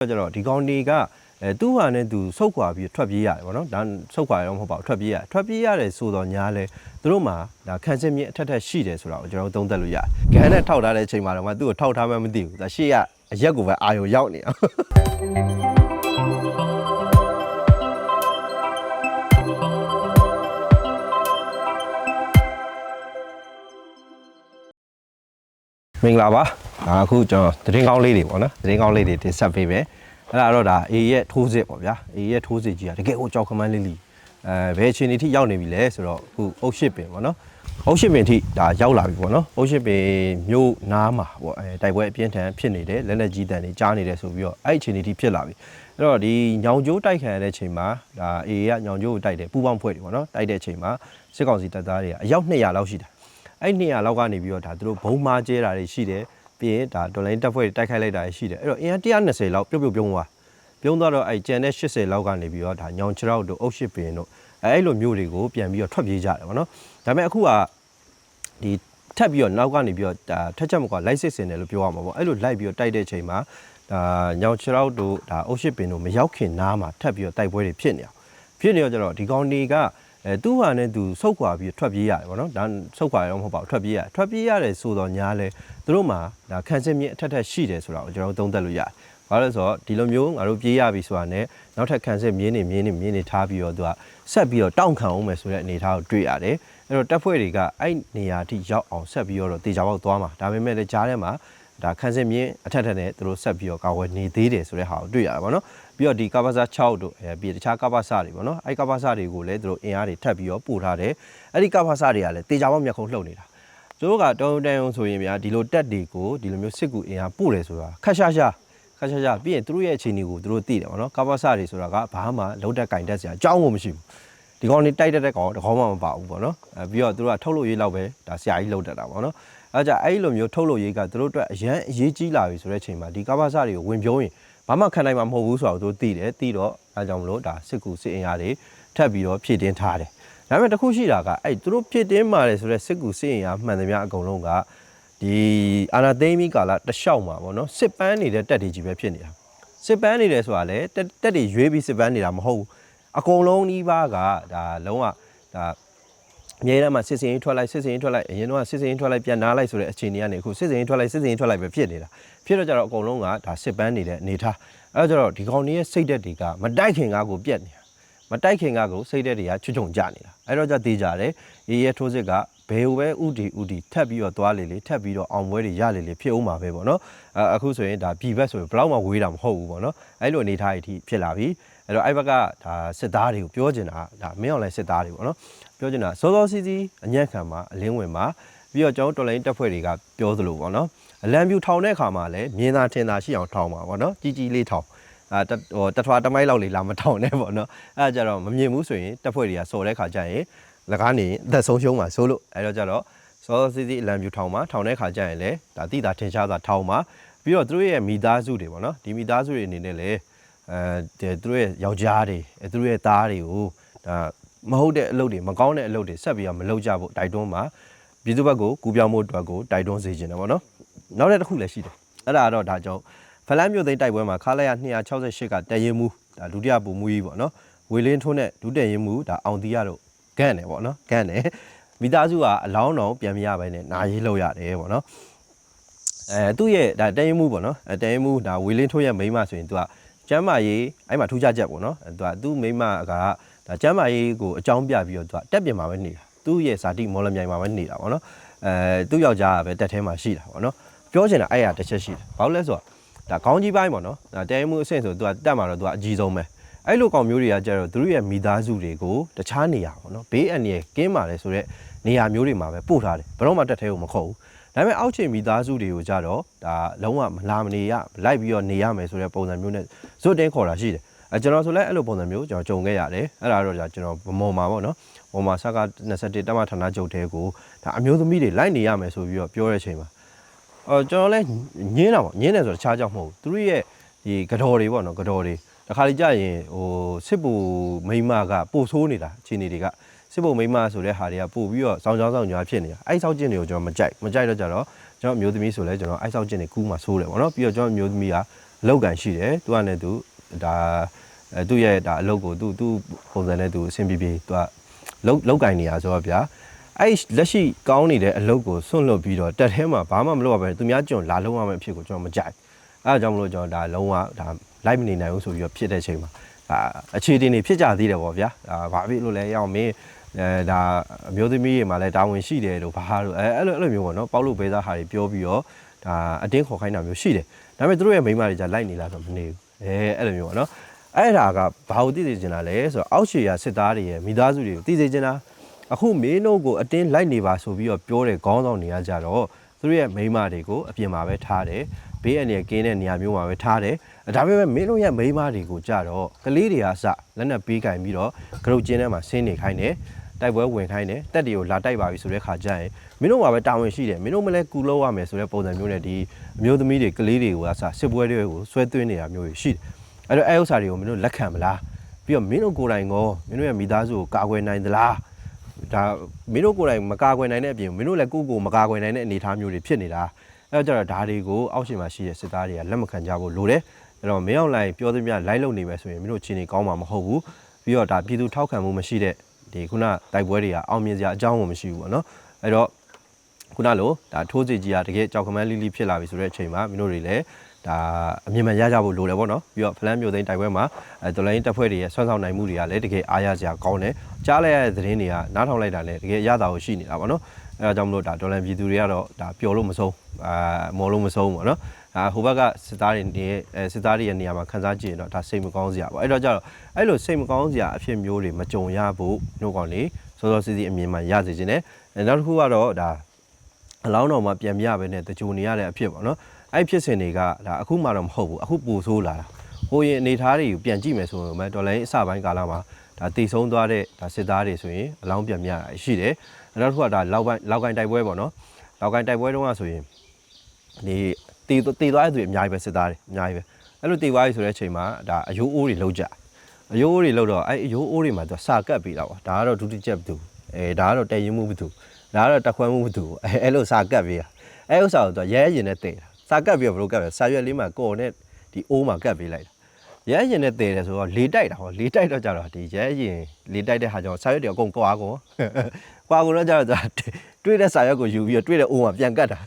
ကျတော့ဒီကောင်တွေကအဲသူ့ဟာနဲ့သူဆုတ်ခွာပြီးထွက်ပြေးရတယ်ဗောနော်ဒါဆုတ်ခွာရတော့မဟုတ်ပါဘူးထွက်ပြေးရထွက်ပြေးရတယ်ဆိုတော့ညာလဲသူတို့မှာဒါခံစစ်မြင့်အထက်ထက်ရှိတယ်ဆိုတာကိုကျွန်တော်တို့သုံးသပ်လို့ရတယ်ဂန်းနဲ့ထောက်ထားတဲ့အချိန်မှာတော့မှသူ့ကိုထောက်ထားမှမသိဘူးဒါရှေ့ကအရက်ကိုပဲအာရုံရောက်နေအောင်မင်္ဂလာပါ ဒါအခုကျွန်တော်သတင်းကောင်းလေးတွေပေါ့နော်သတင်းကောင်းလေးတွေတင်ဆက်ပေးမယ်အဲ့ဒါတော့ဒါအေရဲ့ထိုးစစ်ပေါ့ဗျာအေရဲ့ထိုးစစ်ကြီးကတကယ်ကိုကြောက်ခမန်းလေးလီအဲဘယ်အချိန်ထိရောက်နေပြီလဲဆိုတော့အခုအုတ်ရှစ်ပင်ပေါ့နော်အုတ်ရှစ်ပင်ထိဒါရောက်လာပြီပေါ့နော်အုတ်ရှစ်ပင်မြို့နားမှာပေါ့အဲတိုက်ပွဲအပြင်းထန်ဖြစ်နေတယ်လက်လက်ကြီးတန်တွေကြားနေတယ်ဆိုပြီးတော့အဲ့အချိန်ထိဖြစ်လာပြီအဲ့တော့ဒီညောင်ကျိုးတိုက်ခံရတဲ့အချိန်မှာဒါအေကညောင်ကျိုးကိုတိုက်တယ်ပူပေါင်းဖွဲ့တွေပေါ့နော်တိုက်တဲ့အချိန်မှာစစ်ကောင်စီတပ်သားတွေကအယောက်200လောက်ရှိတာအဲ့200လောက်ကနေပြီးတော့ဒါသူတို့ဘုံမာကျဲတာတွေရှိတယ် ပြီးရင်ဒါဒေါ်လာတက်ဖွဲ့တွေတိုက်ခိုက်လိုက်တာတွေရှိတယ်အဲ့တော့အင်အား120လောက်ပြုတ်ပြုတ်ပြုံးသွားပြုံးသွားတော့အဲ့ကျန်တဲ့80လောက်ကနေပြီးတော့ဒါညောင်ချရောက်တို့အုတ်ရှိပင်တို့အဲ့အဲ့လိုမျိုးတွေကိုပြန်ပြီးတော့ထွက်ပြေးကြတယ်ဗောနော်ဒါပေမဲ့အခုကဒီထပ်ပြီးတော့နောက်ကနေပြီးတော့ဒါထက်ချက်မကွာလိုက်စစ်စင်တယ်လို့ပြောရမှာပေါ့အဲ့လိုလိုက်ပြီးတော့တိုက်တဲ့ချိန်မှာဒါညောင်ချရောက်တို့ဒါအုတ်ရှိပင်တို့မရောက်ခင်နားမှာထပ်ပြီးတော့တိုက်ပွဲတွေဖြစ်နေအောင်ဖြစ်နေတော့ကျတော့ဒီကောင်တွေက အဲသူ့ဟာနဲ့သူဆုတ်ခွာပြီးထွက်ပြေးရတယ်ဗောနော်ဒါဆုတ်ခွာရတော့မဟုတ်ပါဘူးထွက်ပြေးရတယ်ထွက်ပြေးရတယ်ဆိုတော့ညာလဲသူတို့မှာဒါခံစစ်မြင့်အထက်ထက်ရှိတယ်ဆိုတာကိုကျွန်တော်တို့သုံးသပ်လို့ရတယ်ဘာလို့လဲဆိုတော့ဒီလိုမျိုးငါတို့ပြေးရပြီဆိုတာနဲ့နောက်ထပ်ခံစစ်မြင်းနေမြင်းနေမြင်းနေထားပြီးတော့သူကဆက်ပြီးတော့တောင့်ခံအောင်မယ်ဆိုတဲ့အနေအထားကိုတွေ့ရတယ်အဲ့တော့တပ်ဖွဲ့တွေကအဲ့နေရာထိရောက်အောင်ဆက်ပြီးတော့တေချာပေါက်သွားမှာဒါပေမဲ့လည်းကြားထဲမှာ ဒါခန်းစစ်မြင်းအထက်ထက်နဲ့သူတို့ဆက်ပြီးတော့ကာဝယ်နေသေးတယ်ဆိုတဲ့ဟာကိုတွေ့ရတာဗောနော်ပြီးတော့ဒီကပ္ပစာ6တို့အဲပြီးတခြားကပ္ပစာတွေဗောနော်အဲ့ကပ္ပစာတွေကိုလည်းသူတို့အင်အားတွေထပ်ပြီးတော့ပို့ထားတယ်အဲ့ဒီကပ္ပစာတွေကလည်းတေချာပေါက်မျက်ခုံးလှုပ်နေတာသူတို့ကတုံးတန်အောင်ဆိုရင်ဗျာဒီလိုတက်တွေကိုဒီလိုမျိုးစစ်ကူအင်အားပို့တယ်ဆိုတာခက်ရှာရှာခက်ရှာရှာပြီးရင်သူတို့ရဲ့အခြေအနေကိုသူတို့သိတယ်ဗောနော်ကပ္ပစာတွေဆိုတာကဘာမှလုံးတက်ကင်တက်စရာအကြောင်းကိုမရှိဘူးဒီကောင်နေတိုက်တက်တဲ့ကောင်တကောင်မှမပါဘူးပေါ့နော်အဲပြီးတော့သူတို့ကထုတ်လို့ရေးလောက်ပဲဒါဆရာကြီးလောက်တက်တာပေါ့နော် အဲကြအဲ့လိုမျိုးထုတ်လို့ရေးကသူတို့အတွက်အရန်အရေးကြီးလာပြီဆိုတဲ့အချိန်မှာဒီကမ္ဘာစတွေကိုဝင်ပြောရင်ဘာမှခံနိုင်မှာမဟုတ်ဘူးဆိုတော့သူတို့သိတယ်သိတော့အဲကြောင့်မလို့ဒါစစ်ကူစစ်အင်အားတွေထပ်ပြီးတော့ဖြည့်တင်းထားတယ်ဒါပေမဲ့တစ်ခုရှိတာကအဲ့သူတို့ဖြည့်တင်းมาတယ်ဆိုတဲ့စစ်ကူစစ်အင်အားမှန်သမျှအကုန်လုံးကဒီအာနာသိမ့်မီကာလာတလျှောက်မှာပေါ့နော်စစ်ပန်းနေတဲ့တက်တွေကြီးပဲဖြစ်နေတာစစ်ပန်းနေတယ်ဆိုတာလေတက်တက်တွေရွေးပြီးစစ်ပန်းနေတာမဟုတ်ဘူးအကုန်လုံးဒီပါကဒါလုံးဝဒါ အမြဲတမ်းမှစစ်စင်ရေးထွက်လိုက်စစ်စင်ရေးထွက်လိုက်အရင်တော့စစ်စင်ရေးထွက်လိုက်ပြန်နားလိုက်ဆိုတဲ့အခြေအနေကနေအခုစစ်စင်ရေးထွက်လိုက်စစ်စင်ရေးထွက်လိုက်ပဲဖြစ်နေတာဖြစ်တော့ကြတော့အကုန်လုံးကဒါစစ်ပန်းနေတဲ့အနေထားအဲတော့ကြတော့ဒီကောင်ကြီးရဲ့စိတ်သက်တွေကမတိုက်ခင်ကကိုပြက်နေတာမတိုက်ခင်ကကိုစိတ်သက်တွေကချွတ်ချုံကြနေတာအဲတော့ကြသေးကြတယ်ရေရဲထိုးစစ်ကဘယ်ဟိုပဲဥတီဥတီထပ်ပြီးတော့သွားလေလေထပ်ပြီးတော့အောင်ပွဲတွေရလေလေဖြစ်အောင်ပါပဲပေါ့နော်အဲအခုဆိုရင်ဒါပြည်ဘက်ဆိုရင်ဘယ်တော့မှဝေးတာမဟုတ်ဘူးပေါ့နော်အဲလိုအနေထားကြီးဖြစ်လာပြီအဲ့တော့အဲ့ဘက်ကဒါစစ်သားတွေကိုပြောချင်တာဒါမင်းအောင်လိုင်းစစ်သားတွေပေါ့နော် ပြောချင်တာစောစောစီးစီးအညံ့ခံမှာအလင်းဝင်မှာပြီးတော့ကျွန်တော်တော်လိုင်းတက်ဖွဲ့တွေကပြောသလိုပေါ့နော်အလံပြူထောင်တဲ့အခါမှာလည်းမြင်သာထင်သာရှိအောင်ထောင်ပါပေါ့နော်ကြီးကြီးလေးထောင်အာတဟိုတထွာတမိုက်လောက်လေးလာမထောင်နဲ့ပေါ့နော်အဲ့ဒါကြတော့မမြင်ဘူးဆိုရင်တက်ဖွဲ့တွေကစော်တဲ့ခါကျရင်လကားနေအသက်ဆုံးရှုံးမှာဆိုလို့အဲ့တော့ကြတော့စောစောစီးစီးအလံပြူထောင်မှာထောင်တဲ့ခါကျရင်လည်းဒါတိတာထင်ရှားတာထောင်မှာပြီးတော့သူတို့ရဲ့မိသားစုတွေပေါ့နော်ဒီမိသားစုတွေအနေနဲ့လည်းအဲသူတို့ရဲ့ယောက်ျားတွေအဲသူတို့ရဲ့သားတွေကိုဒါ မဟုတ်တဲ့အလုပ်တွေမကောင်းတဲ့အလုပ်တွေဆက်ပြီးတော့မလုပ်ကြဖို့တိုက်တွန်းမှာပြည်သူဘက်ကိုကူပြောင်းမှုအတွက်ကိုတိုက်တွန်းစေချင်တယ်ပေါ့နော်နောက်တစ်ခုလည်းရှိတယ်အဲ့ဒါကတော့ဒါကြောင့်ဖလန်းမြို့သိမ်းတိုက်ပွဲမှာခါလိုက်ရ268ကတရင်မှုဒါဒုတိယပုံမှုကြီးပေါ့နော်ဝေလင်းထွန်းတဲ့ဒုတရင်မှုဒါအောင်တီရတို့ဂန့်တယ်ပေါ့နော်ဂန့်တယ်မိသားစုကအလောင်းတော်ပြန်မရပဲနဲ့နာရေးလောက်ရတယ်ပေါ့နော်အဲသူ့ရဲ့ဒါတရင်မှုပေါ့နော်အဲတရင်မှုဒါဝေလင်းထိုးရဲ့မိန်းမဆိုရင်သူကကျမ်းမာရေးအဲ့မှာထူးခြားချက်ပေါ့နော်အဲသူကသူ့မိန်းမကဒါ ကျမ်းမာရေးကိုအကြောင်းပြပြီးတော့သူကတက်ပြင်မှာပဲနေတာသူ့ရဲ့ဇာတိမော်လမြိုင်မှာပဲနေတာပေါ့နော်အဲသူ့ယောက်ျားကပဲတက်ထဲမှာရှိတာပေါ့နော်ပြောချင်တာအဲ့ရတစ်ချက်ရှိတယ်ဘာလို့လဲဆိုတော့ဒါခေါင်းကြီးပိုင်းပေါ့နော်ဒါတရင်မှုအဆင့်ဆိုသူကတက်မှာတော့သူကအကြီးဆုံးပဲအဲ့လိုကောင်မျိုးတွေကကြတော့သူတို့ရဲ့မိသားစုတွေကိုတခြားနေရာပေါ့နော်ဘေးအန္တရာယ်ကင်းပါလေဆိုတော့နေရာမျိုးတွေမှာပဲပို့ထားတယ်ဘယ်တော့မှတက်ထဲကိုမခုတ်ဘူးဒါပေမဲ့အောက်ခြေမိသားစုတွေကိုကြတော့ဒါလုံးဝမလာမနေရလိုက်ပြီးတော့နေရမယ်ဆိုတဲ့ပုံစံမျိုးနဲ့ဇွတ်တင်းခေါ်တာရှိတယ် အဲကျွန်တော်ဆိုလဲအဲ့လိုပုံစံမျိုးကျွန်တော်ကြုံခဲ့ရတယ်အဲ့ဒါတော့じゃကျွန်တော်ဗမော်မှာပေါ့နော်ဗမော်မှာစကား21တက်မဌာနချုပ်တဲကိုဒါအမျိုးသမီးတွေလိုက်နေရမယ်ဆိုပြီးတော့ပြောတဲ့အချိန်မှာအော်ကျွန်တော်လဲညင်းတာပေါ့ညင်းတယ်ဆိုတော့တခြားကြောင့်မဟုတ်ဘူးသူတို့ရဲ့ဒီကတော်တွေပေါ့နော်ကတော်တွေတခါလေကြာရင်ဟိုစစ်ဘူမိန်းမကပို့ဆိုးနေတာအခြေအနေတွေကစစ်ဖို့မိန်းမဆိုတဲ့ဟာတွေကပို့ပြီးတော့စောင်းချောင်းဆောင်ညာဖြစ်နေတာအဲ့ဆောက်ကျင်တွေကိုကျွန်တော်မကြိုက်မကြိုက်တော့ကြတော့ကျွန်တော်မျိုးသမီးဆိုလဲကျွန်တော်အဲ့ဆောက်ကျင်တွေကူးမှဆိုးတယ်ပေါ့နော်ပြီးတော့ကျွန်တော်မျိုးသမီးကလောက်ကန်ရှိတယ်သူကလည်းသူ ဒါအဲသူ့ရဲ့ဒါအလုပ်ကိုသူသူ့ပုံစံနဲ့သူအဆင်ပြေပြေသူကလောက်လောက်ကန်နေရဆိုတော့ဗျာအဲ့လက်ရှိကောင်းနေတဲ့အလုပ်ကိုဆွန့်လွတ်ပြီးတော့တက်ထဲမှာဘာမှမလုပ်ရဘဲသူများကျွန်လာလုံးရမယ့်အဖြစ်ကိုကျွန်တော်မကြိုက်အဲဒါကြောင့်မလို့ကျွန်တော်ဒါလုံးဝဒါလိုက်မနေနိုင်ဘူးဆိုပြီးတော့ဖြစ်တဲ့ချိန်မှာဒါအခြေတင်နေဖြစ်ကြသေးတယ်ပေါ့ဗျာဒါဘာဖြစ်လို့လဲရအောင်မင်းအဲဒါအမျိုးသမီးတွေမှာလည်းတာဝန်ရှိတယ်လို့ဘာလို့အဲအဲ့လိုအဲ့လိုမျိုးပေါ့နော်ပေါက်လို့ပေးသားဟာတွေပြောပြီးတော့ဒါအတင်းခေါ်ခိုင်းတာမျိုးရှိတယ်ဒါပေမဲ့သူတို့ရဲ့မိန်းမတွေじゃလိုက်နေလားဆိုတော့မနေဘူး အဲအဲ့လိုမျိုးပေါ့နော်အဲ့ဒါကဘာလို့သိစေချင်တာလဲဆိုတော့အောက်ခြေရစစ်သားတွေရဲ့မိသားစုတွေကိုသိစေချင်တာအခုမင်းတို့ကိုအတင်းလိုက်နေပါဆိုပြီးတော့ပြောတဲ့ခေါင်းဆောင်တွေကကြတော့သူတို့ရဲ့မိန်းမတွေကိုအပြင်မှာပဲထားတယ်ဘေးအန္တရာယ်ကင်းတဲ့နေရာမျိုးမှာပဲထားတယ်ဒါပေမဲ့မင်းတို့ရဲ့မိန်းမတွေကိုကြတော့ကလေးတွေအားစလက်နက်ပေးကင်ပြီးတော့ကရုတ်ကျင်းထဲမှာဆင်းနေခိုင်းတယ် တိုက်ပွဲဝင်ခိုင်းတယ်တက်တွေကိုလာတိုက်ပါပြီဆိုတဲ့ခါကျရင်မင်းတို့မှာပဲတာဝန်ရှိတယ်မင်းတို့မလဲကူလို့ရမယ်ဆိုတဲ့ပုံစံမျိုးနဲ့ဒီအမျိုးသမီးတွေကလေးတွေကိုအားစစစ်ပွဲတွေကိုဆွဲသွင်းနေတာမျိုးတွေရှိတယ်အဲ့တော့အဲဥစ္စာတွေကိုမင်းတို့လက်ခံမလားပြီးတော့မင်းတို့ကိုယ်တိုင်ကောမင်းတို့ရဲ့မိသားစုကိုကာကွယ်နိုင်သလားဒါမင်းတို့ကိုယ်တိုင်မကာကွယ်နိုင်တဲ့အပြင်မင်းတို့လည်းကိုယ့်ကိုယ်မကာကွယ်နိုင်တဲ့အနေအထားမျိုးတွေဖြစ်နေတာအဲ့တော့ကျတော့ဒါတွေကိုအောက်ရှင်မှာရှိတဲ့စစ်သားတွေကလက်မခံကြဘူးလို့တယ်အဲ့တော့မင်းအောင်လိုင်းပြောသမျှလိုက်လုံနေမယ်ဆိုရင်မင်းတို့ချင်းနေကောင်းမှာမဟုတ်ဘူးပြီးတော့ဒါပြည်သူထောက်ခံမှုမရှိတဲ့ ဒီခုနတိုက်ပွဲတွေကအောင်မြင်စရာအကြောင်းကိုမရှိဘူးပေါ့နော်အဲ့တော့ခုနလိုဒါထိုးစီကြီးကတကယ်ကြောက်ကမန်းလီလီဖြစ်လာပြီဆိုတဲ့အချိန်မှာမင်းတို့တွေလည်းဒါအမြင်မှန်ရကြဖို့လိုတယ်ပေါ့နော်ပြီးတော့ဖလန်မျိုးသိန်းတိုက်ပွဲမှာအဲဒေါ်လာရင်းတပ်ဖွဲ့တွေရဲ့ဆွမ်းဆောင်နိုင်မှုတွေကလည်းတကယ်အားရစရာကောင်းတယ်ကြားလိုက်ရတဲ့သတင်းတွေကနားထောင်လိုက်တာလည်းတကယ်ရတာကိုရှိနေတာပေါ့နော် အဲဒါကြောင့်မလို့ဒါဒေါ်လာပြည်သူတွေကတော့ဒါပျော်လို့မဆုံးအာမော်လို့မဆုံးပေါ့နော်ဒါဟိုဘက်ကစစ်သားတွေနေအဲစစ်သားတွေရဲ့နေရာမှာခန်းစားကြည့်ရင်တော့ဒါစိတ်မကောင်းစရာပေါ့အဲ့တော့ကျတော့အဲ့လိုစိတ်မကောင်းစရာအဖြစ်မျိုးတွေမကြုံရဖို့နှုတ်ကောင်လေးစောစောစီးစီးအမြင်မှရစေခြင်းနဲ့နောက်တစ်ခုကတော့ဒါအလောင်းတော်မှာပြန်ပြရပဲနဲ့တကြိုနေရတဲ့အဖြစ်ပေါ့နော်အဲ့ဖြစ်စဉ်တွေကဒါအခုမှတော့မဟုတ်ဘူးအခုပူဆိုးလာတာဟိုရင်အနေထားတွေကိုပြန်ကြည့်မယ်ဆိုရင်ဒေါ်လာရင်းအစပိုင်းကာလမှာဒါတည်ဆုံးသွားတဲ့ဒါစစ်သားတွေဆိုရင်အလောင်းပြန်ပြရတာရှိတယ် နောက်တစ်ခုကဒါလောက်ပိုင်းလောက်ကိုင်းတိုက်ပွဲပေါ့နော်လောက်ကိုင်းတိုက်ပွဲတုန်းကဆိုရင်ဒီတည်တည်သွားတဲ့သူတွေအများကြီးပဲစစ်သားတွေအများကြီးပဲအဲ့လိုတည်သွားပြီဆိုတဲ့အချိန်မှာဒါအယိုးအိုးတွေလောက်ကြအယိုးအိုးတွေလောက်တော့အဲ့အယိုးအိုးတွေမှာသူစာကတ်ပြီးတော့ဒါကတော့ဒုတိယချက်ဘသူအဲဒါကတော့တည်ရင်မှုဘသူဒါကတော့တက်ခွဲမှုဘသူအဲအဲ့လိုစာကတ်ပြီးတာအဲ့ဥစ္စာကိုသူရဲရင်နဲ့တည်တာစာကတ်ပြီးတော့ဘယ်လိုကတ်ပဲစာရွက်လေးမှာကော်နဲ့ဒီအိုးမှာကတ်ပေးလိုက်တာ ရဲရင်နဲ့တည်တယ်ဆိုတော့လေတိုက်တာဟောလေတိုက်တော့ကြတော့ဒီရဲရင်လေတိုက်တဲ့ဟာကြောင့်စာရွက်တွေအကုန်ကွာကုန်ကွာကုန်တော့ကြတော့တွေ့တဲ့စာရွက်ကိုယူပြီးတော့တွေ့တဲ့အိုးမှာပြန်ကတ်တာ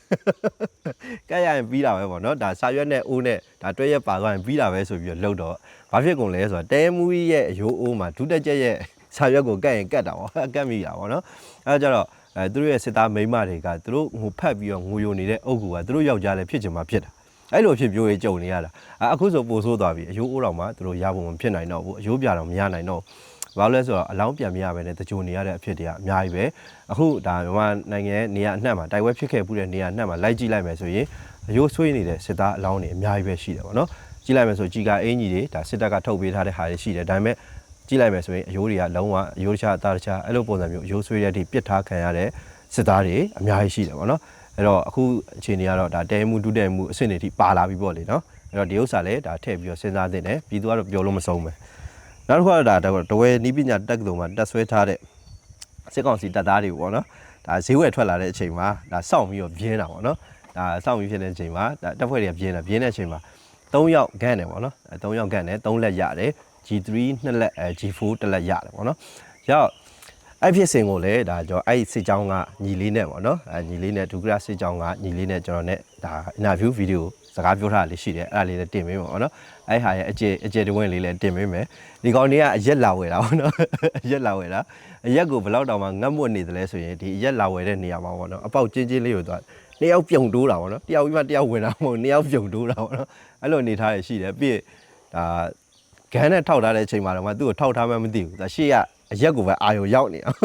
ကတ်ရရင်ပြီးတာပဲပေါ့နော်ဒါစာရွက်နဲ့အိုးနဲ့ဒါတွဲရက်ပါသွားရင်ပြီးတာပဲဆိုပြီးတော့လှုပ်တော့ဘာဖြစ်ကုန်လဲဆိုတော့တဲမူကြီးရဲ့အယိုးအိုးမှာဒုတက်ကျက်ရဲ့စာရွက်ကိုကတ်ရင်ကတ်တာပေါ့ကတ်မိတာပေါ့နော်အဲဒါကြတော့အဲသူတို့ရဲ့စစ်သားမိန်းမတွေကသူတို့ငိုဖက်ပြီးတော့ငိုယိုနေတဲ့အုပ်ကူကသူတို့ယောက်ျားလည်းဖြစ်ချင်မှဖြစ်တာ အဲ့လိုဖြစ်ပြိုးရေးကြုံနေရတာအခုဆိုပိုဆိုးသွားပြီအယိုးအိုးတော်မှာသူတို့ရဖို့မဖြစ်နိုင်တော့ဘူးအယိုးပြတော်မရနိုင်တော့ဘာလို့လဲဆိုတော့အလောင်းပြန်မရပဲနဲ့တကြိုနေရတဲ့အဖြစ်တွေကအများကြီးပဲအခုဒါမြန်မာနိုင်ငံရဲ့နေရာအနှံ့မှာတိုက်ပွဲဖြစ်ခဲ့မှုတဲ့နေရာအနှံ့မှာလိုက်ကြည့်လိုက်မယ်ဆိုရင်အယိုးဆွေးနေတဲ့စစ်သားအလောင်းတွေအများကြီးပဲရှိတယ်ပေါ့နော်ကြည့်လိုက်မယ်ဆိုကြီးကအင်ကြီးတွေဒါစစ်တပ်ကထုတ်ပေးထားတဲ့ဟာတွေရှိတယ်ဒါပေမဲ့ကြည့်လိုက်မယ်ဆိုရင်အယိုးတွေကလုံးဝအယိုးတခြားအသားတခြားအဲ့လိုပုံစံမျိုးအယိုးဆွေးတဲ့အထိပစ်ထားခံရတဲ့စစ်သားတွေအများကြီးရှိတယ်ပေါ့နော် အဲ့တော့အခုအချိန်တွေကတော့ဒါတဲမှုဒုတဲမှုအဆင့်တွေထိပါလာပြီပေါ့လေနော်အဲ့တော့ဒီဥစ္စာလည်းဒါထည့်ပြီးတော့စဉ်းစားသင့်တယ်ပြည်သူကတော့ပြောလို့မဆုံးပဲနောက်တစ်ခုကတော့ဒါတဝဲနီးပညာတက္ကသိုလ်မှာတက်ဆွဲထားတဲ့စစ်ကောင်စီတပ်သားတွေပေါ့နော်ဒါဈေးဝယ်ထွက်လာတဲ့အချိန်မှာဒါစောင့်ပြီးတော့ပြင်းတာပေါ့နော်ဒါစောင့်ပြီးဖြစ်တဲ့အချိန်မှာဒါတပ်ဖွဲ့တွေကပြင်းတာပြင်းတဲ့အချိန်မှာ3ယောက်ဂန့်တယ်ပေါ့နော်အဲ3ယောက်ဂန့်တယ်3လက်ရတယ် G3 နှစ်လက်အဲ G4 တစ်လက်ရတယ်ပေါ့နော်ရောက် အဲ့ဖြစ်စဉ်ကိုလည်းဒါကျွန်တော်အဲ့စစ်ကြောင်းကညီလေးနဲ့ပေါ့နော်အဲညီလေးနဲ့ဒုက္ခရစစ်ကြောင်းကညီလေးနဲ့ကျွန်တော်နဲ့ဒါ interview video စကားပြောထားတာလေးရှိတယ်အဲ့ဒါလေးလည်းတင်ပေးမှာပေါ့နော်အဲ့ဟာရဲ့အကျေအကျေတဝင်းလေးလည်းတင်ပေးမယ်ဒီကောင်တွေကအရက်လာဝယ်တာပေါ့နော်အရက်လာဝယ်တာအရက်ကိုဘယ်လောက်တောင်မှငတ်မွတ်နေတယ်လဲဆိုရင်ဒီအရက်လာဝယ်တဲ့နေရာမှာပေါ့နော်အပေါက်ချင်းချင်းလေးကိုသွားနှစ်ယောက်ပြုံတိုးတာပေါ့နော်တယောက်ပြီးမှတယောက်ဝင်တာမဟုတ်နှစ်ယောက်ပြုံတိုးတာပေါ့နော်အဲ့လိုအနေထားရရှိတယ်ပြီးဒါဂန်းနဲ့ထောက်ထားတဲ့အချိန်မှာတော့မှသူ့ကိုထောက်ထားမှမသိဘူးဒါရှေ့က အရက်ကိုပဲအာရုံရောက်နေအောင်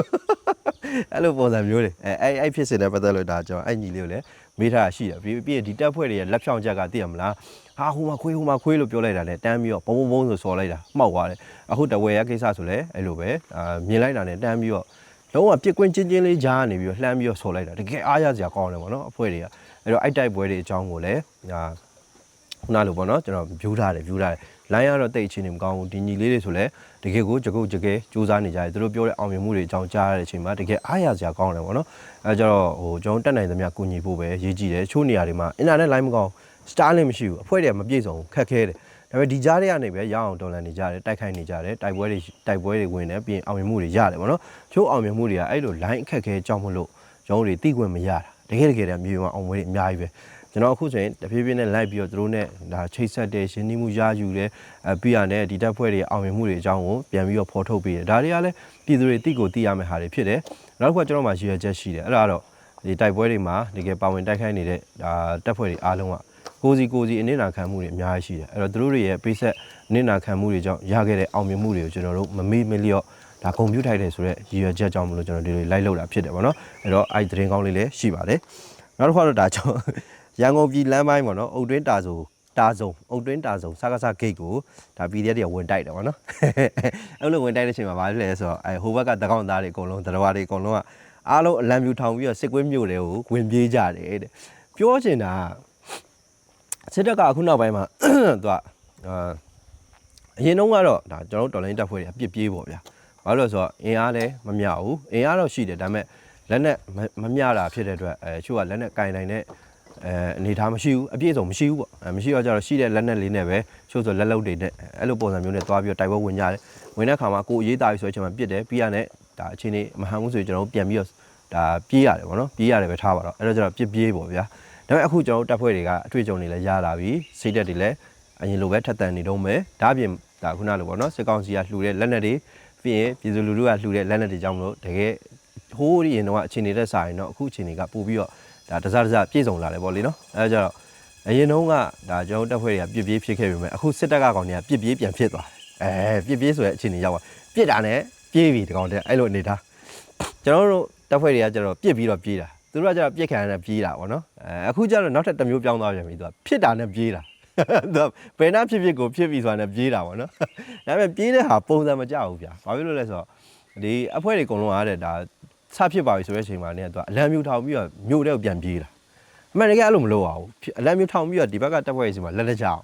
အဲ့လိုပုံစံမျိုးတွေအဲအဲ့အဲ့ဖြစ်စင်တဲ့ပတ်သက်လို့ဒါကျွန်တော်အဲ့ညီလေးကိုလည်းမေးထားတာရှိတယ်ပြီးပြီးဒီတက်ဖွဲ့တွေရဲ့လက်ဖြောင်းချက်ကသိရမလားဟာဟိုမှာခွေးဟိုမှာခွေးလို့ပြောလိုက်တာလေတန်းပြီးတော့ဘုံဘုံဘုံဆိုဆော်လိုက်တာမှောက်သွားတယ်အခုတဝဲရကိစ္စဆိုလဲအဲ့လိုပဲအာမြင်လိုက်တာနဲ့တန်းပြီးတော့လုံးဝပြစ်ကွင်းချင်းချင်းလေးကြားနေပြီးတော့လှမ်းပြီးတော့ဆော်လိုက်တာတကယ်အားရစရာကောင်းတယ်ပေါ့နော်အဖွဲ့တွေကအဲ့တော့အဲ့တိုက်ပွဲတွေအကြောင်းကိုလည်းအာခုနလိုပေါ့နော်ကျွန်တော် view ထားတယ် view ထားတယ် လိုင်းကတော့တိတ်ချင်းနေမကောင်းဘူးဒီညီလေးတွေဆိုလည်းတကယ်ကိုကြကုတ်ကြကဲစူးစမ်းနေကြတယ်သူတို့ပြောတဲ့အောင်မြင်မှုတွေအကြောင်းကြားရတဲ့အချိန်မှာတကယ်အားရစရာကောင်းတယ်ပေါ့နော်အဲကြတော့ဟိုကျွန်တော်တက်နိုင်သမျှကူညီဖို့ပဲရေးကြည့်တယ်ချို့နေရာတွေမှာအင်တာနက်လိုင်းမကောင်း star လည်းမရှိဘူးအဖွဲ့တွေကမပြည့်စုံဘူးခက်ခဲတယ်ဒါပေမဲ့ဒီကြားတွေကနေပဲရအောင်တော်လန်နေကြတယ်တိုက်ခိုက်နေကြတယ်တိုက်ပွဲတွေတိုက်ပွဲတွေဝင်တယ်ပြီးရင်အောင်မြင်မှုတွေရတယ်ပေါ့နော်ချို့အောင်မြင်မှုတွေကအဲ့လို line အခက်ခဲကြောင့်မလို့ကျွန်တော်တို့တွေတိခွင့်မရတာတကယ်တကယ်တည်းမြေမှာအောင်ပွဲတွေအများကြီးပဲ ကျွန်တော်အခုဆိုရင်တဖြည်းဖြည်းနဲ့လိုက်ပြီးတော့သူတို့နဲ့ဒါချိတ်ဆက်တဲ့ရှင်းနှီးမှုရယူတယ်အပြီးရနဲ့ဒီတက်ဖွဲ့တွေအောင်မြင်မှုတွေအကြောင်းကိုပြန်ပြီးတော့ဖော်ထုတ်ပေးတယ်ဒါတွေကလည်းပြည်သူတွေတိကိုသိရမယ့်ဟာတွေဖြစ်တယ်နောက်တစ်ခုကကျွန်တော်မှရည်ရွယ်ချက်ရှိတယ်အဲ့ဒါကတော့ဒီတိုက်ပွဲတွေမှာတကယ်ပါဝင်တိုက်ခိုက်နေတဲ့ဒါတက်ဖွဲ့တွေအားလုံးကကိုစီကိုစီအနစ်နာခံမှုတွေအများကြီးရှိတယ်အဲ့တော့သူတို့တွေရဲ့ပိဆက်အနစ်နာခံမှုတွေကြောင့်ရခဲ့တဲ့အောင်မြင်မှုတွေကိုကျွန်တော်တို့မမေ့မလျော့ဒါကွန်ပျူတာထိုက်တယ်ဆိုတော့ရည်ရွယ်ချက်ကြောင့်မလို့ကျွန်တော်ဒီလိုလိုက်လောက်တာဖြစ်တယ်ဗောနော်အဲ့တော့အဲ့ဒီသတင်းကောင်းလေးလည်းရှိပါတယ်နောက်တစ်ခါတော့ဒါကြောင့် ရန်ကုန်ပြည်လမ်းပိုင်းဗောနော်အုတ်တွင်းတာဆိုတာစုံအုတ်တွင်းတာစုံစကားစဂိတ်ကိုဒါ PDF တွေကဝင်တိုက်တယ်ဗောနော်အဲ့လိုဝင်တိုက်တဲ့အချိန်မှာဘာဖြစ်လဲဆိုတော့အဲဟိုဘက်ကတကောင်သားတွေအကုန်လုံးတရဝါတွေအကုန်လုံးကအားလုံးအလံပြူထောင်ပြီးတော့စစ်ကွင်းမြို့တွေကိုဝင်ပြေးကြတယ်တဲ့ပြောချင်တာကစစ်တပ်ကအခုနောက်ပိုင်းမှာသူကအာအရင်တုန်းကတော့ဒါကျွန်တော်တို့တော်လိုင်းတပ်ဖွဲ့တွေအပြစ်ပြေးပေါ့ဗျာ။ဘာလို့လဲဆိုတော့အင်အားလည်းမမျှဘူး။အင်အားတော့ရှိတယ်ဒါပေမဲ့လက်နဲ့မမျှတာဖြစ်တဲ့အတွက်အဲချို့ကလက်နဲ့ကင်နိုင်တဲ့ အဲအနေထားမရှိဘူးအပြည့်စုံမရှိဘူးပေါ့အဲမရှိတော့ကြတော့ရှိတဲ့လက်နဲ့လေးနဲ့ပဲချို့ဆိုလက်လုံးတွေနဲ့အဲ့လိုပုံစံမျိုးနဲ့သွားပြီးတော့တိုက်ပွဲဝင်ကြတယ်။ဝင်တဲ့အခါမှာကိုယ်အရေးတာပြီဆိုတဲ့အချိန်မှာပြစ်တယ်ပြီးရတဲ့ဒါအချိန်လေးမဟန်ဘူးဆိုရင်ကျွန်တော်တို့ပြန်ပြီးတော့ဒါပြေးရတယ်ပေါ့နော်ပြေးရတယ်ပဲထားပါတော့အဲ့တော့ကျတော့ပြစ်ပြေးပေါ့ဗျာ။ဒါပေမဲ့အခုကျွန်တော်တို့တပ်ဖွဲ့တွေကအတွေ့အကြုံတွေလည်းရလာပြီစိတ်သက်တွေလည်းအရင်လိုပဲထက်သန်နေတော့မယ်ဒါအပြင်ဒါခုနလိုပေါ့နော်စစ်ကောင်စီကလှူတဲ့လက်နက်တွေပြီးရင်ပြည်သူလူထုကလှူတဲ့လက်နက်တွေကြောင့်မလို့တကယ်ဟိုးရင်တော့အချိန်နေတဲ့စာရင်တော့အခုအချိန်တွေကပို့ပြီးတော့ ဒါတစားတစားပြည့်စုံလာတယ်ပေါ့လေနော်အဲဒါကြတော့အရင်တုန်းကဒါကျွန်တော်တို့တပ်ဖွဲ့တွေကပြစ်ပြေးဖြစ်ခဲ့ပြီမဲ့အခုစစ်တပ်ကကောင်တွေကပြစ်ပြေးပြန်ဖြစ်သွားတယ်အဲပြစ်ပြေးဆိုတဲ့အခြေအနေရောက်သွားပြစ်တာနဲ့ပြေးပြီဒီကောင်တဲ့အဲ့လိုအနေထားကျွန်တော်တို့တပ်ဖွဲ့တွေကကျတော့ပြစ်ပြီးတော့ပြေးတာသူတို့ကကျတော့ပြစ်ခံရတဲ့ပြေးတာပေါ့နော်အဲအခုကျတော့နောက်ထပ်တစ်မျိုးပြောင်းသွားပြန်ပြီသူကဖြစ်တာနဲ့ပြေးတာသူကဘယ်နှဖြစ်ဖြစ်ကိုဖြစ်ပြီဆိုတာနဲ့ပြေးတာပေါ့နော်ဒါပေမဲ့ပြေးတဲ့ဟာပုံစံမကြဘူးဗျာဘာဖြစ်လို့လဲဆိုတော့ဒီအဖွဲတွေအကုန်လုံးအားတဲ့ဒါ စဖြစ်ပါပြီဆိုတဲ့အချိန်မှာねသူကအလံမြူထောင်ပြီးတော့မြို့တဲ့ကိုပြန်ပြေးတာအမှန်တကယ်အဲ့လိုမလုပ်အောင်အလံမြူထောင်ပြီးတော့ဒီဘက်ကတက်ဖွဲ့စီမှာလက်လက်ကြအောင်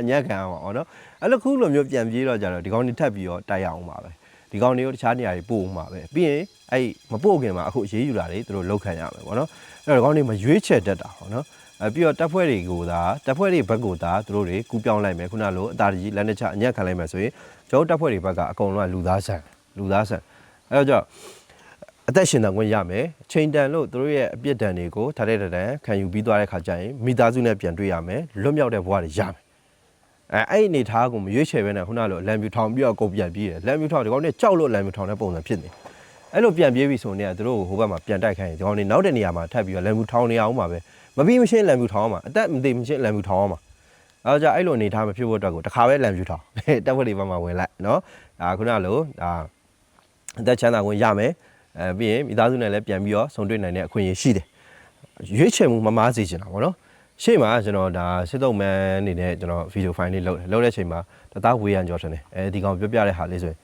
အညက်ခံအောင်ပေါ့နော်အဲ့လိုခုလိုမျိုးပြန်ပြေးတော့ကြတော့ဒီကောင်တွေထပ်ပြီးတော့တိုက်ရအောင်ပါပဲဒီကောင်တွေကိုတခြားနေရာတွေပို့ဦးမှာပဲပြီးရင်အဲ့မပို့ခင်မှာအခုရေးယူတာတွေသူတို့လောက်ခံရမယ်ပေါ့နော်အဲ့တော့ဒီကောင်တွေမရွေးချယ်တတ်တာပေါ့နော်အဲပြီးတော့တပ်ဖွဲ့တွေကိုသာတပ်ဖွဲ့တွေဘက်ကိုသာသူတို့တွေကူးပြောင်းလိုက်မယ်ခုနလိုအတာကြီးလက်နဲ့ချအညက်ခံလိုက်မယ်ဆိုရင်ကျွန်တော်တပ်ဖွဲ့တွေဘက်ကအကုန်လုံးကလူသားဆန်လူသားဆန်အဲ့တော့ကြောင့် အသက်ရှင်တန်ခွင့်ရမယ်ချိန်တန်လို့သူတို့ရဲ့အပြစ်ဒဏ်တွေကိုထားတဲ့တန်ခံယူပြီးသွားတဲ့ခါကျရင်မိသားစုနဲ့ပြန်တွေ့ရမယ်လွတ်မြောက်တဲ့ဘဝတွေရမယ်အဲအဲ့ဒီအနေထားကိုမရွေးချယ်ပဲနဲ့ခုနလိုလမ်းပြူထောင်ပြီးတော့ကုန်ပြန်ပြေးတယ်လမ်းပြူထောင်ဒီကောင်နဲ့ကြောက်လို့လမ်းပြူထောင်တဲ့ပုံစံဖြစ်နေအဲ့လိုပြန်ပြေးပြီဆိုရင်သူတို့ဟိုဘက်မှာပြန်တိုက်ခိုင်းရင်ဒီကောင်တွေနောက်တဲ့နေရာမှာထပ်ပြီးတော့လမ်းပြူထောင်နေအောင်ပါပဲမပြီးမရှင်းလမ်းပြူထောင်အောင်ပါအသက်မသေးမရှင်းလမ်းပြူထောင်အောင်ပါအဲတော့じゃအဲ့လိုအနေထားမဖြစ်ဖို့အတွက်ကိုတစ်ခါပဲလမ်းပြူထောင်တက်ဖွဲ့တွေဘက်မှာဝင်လိုက်နော်ဒါခုနလိုဒါအသက်ချမ်းသာခွင့်ရမယ် အဲပြီးရင်မိသားစုနဲ့လည်းပြန်ပြီးတော့ဆုံတွေ့နိုင်တဲ့အခွင့်အရေးရှိတယ် ရွေးချယ်မှုမမားစေချင်တာပေါ့နော်ရှေ့မှာကျွန်တော်ဒါစစ်တုံးမန်းအနေနဲ့ကျွန်တော်ဗီဒီယိုဖိုင်လေးလုပ်တယ်လုပ်တဲ့အချိန်မှာတသားဝေးရန်ကြော်ထင်တယ်အဲဒီကောင်ပြောပြတဲ့ဟာလေးဆိုရင်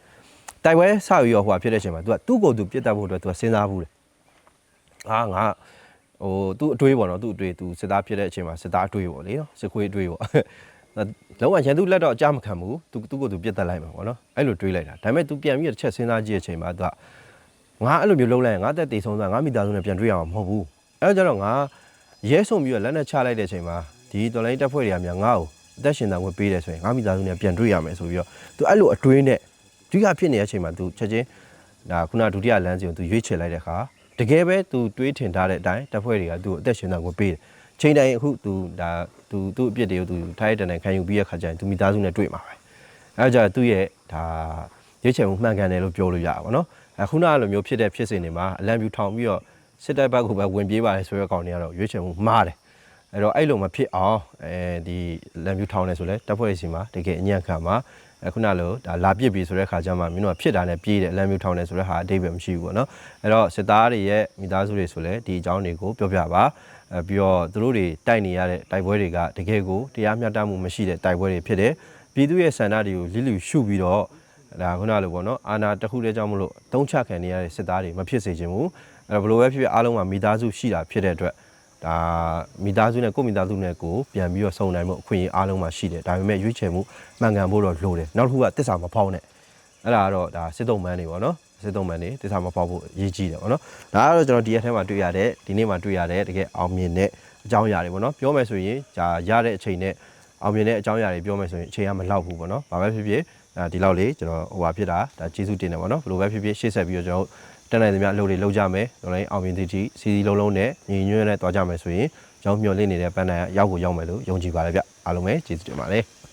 တိုက်ပွဲစပြီးတော့ဟိုဟာဖြစ်တဲ့အချိန်မှာ तू ကသူ့ကိုယ်သူပြစ်တတ်ဖို့အတွက် तू ကစဉ်းစားဘူးတယ်အာငါဟိုသူ့အတွေးပေါ့နော်သူ့အတွေး तू စစ်သားဖြစ်တဲ့အချိန်မှာစစ်သားအတွေးပေါ့လေနော်စစ်ခွေးအတွေးပေါ့လုံးဝရန်သူလက်တော့အကြမခံဘူး तू သူ့ကိုယ်သူပြစ်တတ်လိုက်မှာပေါ့နော်အဲ့လိုတွေးလိုက်တာဒါပေမဲ့ तू ပြန်ပြီးတစ်ချက်စဉ်းစားကြည့်တဲ့အချိန်မှာ तू က ငါအဲ့လိုမျိုးလုံးလိုက်ရင်ငါတက်တေဆုံးသွားငါမိသားစုနဲ့ပြန်တွေ့ရမှာမဟုတ်ဘူးအဲ့တော့ကျတော့ငါရဲဆုံပြီးတော့လက်နဲ့ချလိုက်တဲ့အချိန်မှာဒီတော်လိုင်းတက်ဖွဲ့တွေကများငါ့ကိုအသက်ရှင်တန်ခွင့်ပေးတယ်ဆိုရင်ငါမိသားစုနဲ့ပြန်တွေ့ရမယ်ဆိုပြီးတော့သူအဲ့လိုအတွင်းနဲ့ဒုတိယဖြစ်နေတဲ့အချိန်မှာသူချက်ချင်းဒါခုနဒုတိယလမ်းစဉ်ကိုသူရွေးချယ်လိုက်တဲ့အခါတကယ်ပဲသူတွေးထင်ထားတဲ့အတိုင်းတက်ဖွဲ့တွေကသူ့ကိုအသက်ရှင်တန်ခွင့်ပေးတယ်ချိန်တိုင်းအခုသူဒါသူသူ့အပြစ်တွေကိုသူထိုင်းတန်တန်ခံယူပြီးရခါကျရင်သူမိသားစုနဲ့တွေ့မှာပဲအဲဒါကြသူ့ရဲ့ဒါရွေးချယ်မှုမှန်ကန်တယ်လို့ပြောလို့ရတာပေါ့နော် အခုနကလိုမျိုးဖြစ်တဲ့ဖြစ်စဉ်တွေမှာအလံပြူထောင်ပြီးတော့စစ်တပ်ဘက်ကိုပဲဝင်ပြေးပါလေဆိုတဲ့ကောင်တွေကတော့ရွေးချယ်မှုမှားတယ်အဲ့တော့အဲ့လိုမဖြစ်အောင်အဲဒီလမ်းပြူထောင်းနေဆိုလဲတပ်ဖွဲ့စီမှာတကယ်အညံ့ခံမှာအခုနလိုဒါလာပြစ်ပြီဆိုတဲ့ခါကျမှမင်းတို့ကဖြစ်တာနဲ့ပြေးတယ်လမ်းပြူထောင်းနေဆိုတဲ့ဟာအတိတ်ပဲမရှိဘူးပေါ့နော်အဲ့တော့စစ်သားတွေရဲ့မိသားစုတွေဆိုလဲဒီအကြောင်းတွေကိုပြောပြပါအဲပြီးတော့သူတို့တွေတိုက်နေရတဲ့တိုက်ပွဲတွေကတကယ်ကိုတရားမျှတမှုမရှိတဲ့တိုက်ပွဲတွေဖြစ်တယ်ပြည်သူရဲ့စန္ဒတွေကိုလိလူရှုပြီးတော့ ဒါခုနလိုပေါ့နော်အာနာတစ်ခုတည်းကြောင့်မလို့တုံးချခံနေရတဲ့စစ်သားတွေမဖြစ်စေချင်ဘူးအဲ့တော့ဘယ်လိုပဲဖြစ်ဖြစ်အားလုံးကမိသားစုရှိတာဖြစ်တဲ့အတွက်ဒါမိသားစုနဲ့ကိုယ့်မိသားစုနဲ့ကိုယ်ပြန်ပြီးတော့စုံနိုင်မှုအခွင့်အရေးအားလုံးမှာရှိတယ်ဒါပေမဲ့ရွေးချယ်မှုမှန်ကန်ဖို့တော့လိုတယ်နောက်တစ်ခုကတစ္ဆာမဖောက်နဲ့အဲ့ဒါကတော့ဒါစစ်တုံးမန်းတွေပေါ့နော်စစ်တုံးမန်းတွေတစ္ဆာမဖောက်ဖို့အရေးကြီးတယ်ပေါ့နော်ဒါကတော့ကျွန်တော်ဒီရက်ထဲမှာတွေ့ရတဲ့ဒီနေ့မှာတွေ့ရတဲ့တကယ်အောင်မြင်တဲ့အကြောင်းအရာတွေပေါ့နော်ပြောမယ်ဆိုရင်ဒါရတဲ့အချိန်နဲ့အောင်မြင်တဲ့အကြောင်းအရာတွေပြောမယ်ဆိုရင်အချိန်ကမလောက်ဘူးပေါ့နော်ဘာပဲဖြစ်ဖြစ် အဲဒီလောက်လေးကျွန်တော်ဟိုဟာဖြစ်တာဒါကျေးဇူးတင်တယ်ပေါ့နော်ဘယ်လိုပဲဖြစ်ဖြစ်ရှေ့ဆက်ပြီးတော့ကျွန်တော်တက်နိုင်သမျှအလုပ်တွေလုပ်ကြမယ်တော်လိုင်းအောင်မြင်သည့်အထိစီစီလုံးလုံးနဲ့ညီညွတ်နဲ့တွားကြမယ်ဆိုရင်ကျွန်တော်မျှော်လင့်နေတဲ့ပန်းတိုင်ကရောက်ကိုရောက်မယ်လို့ယုံကြည်ပါတယ်ဗျအားလုံးပဲကျေးဇူးတင်ပါတယ်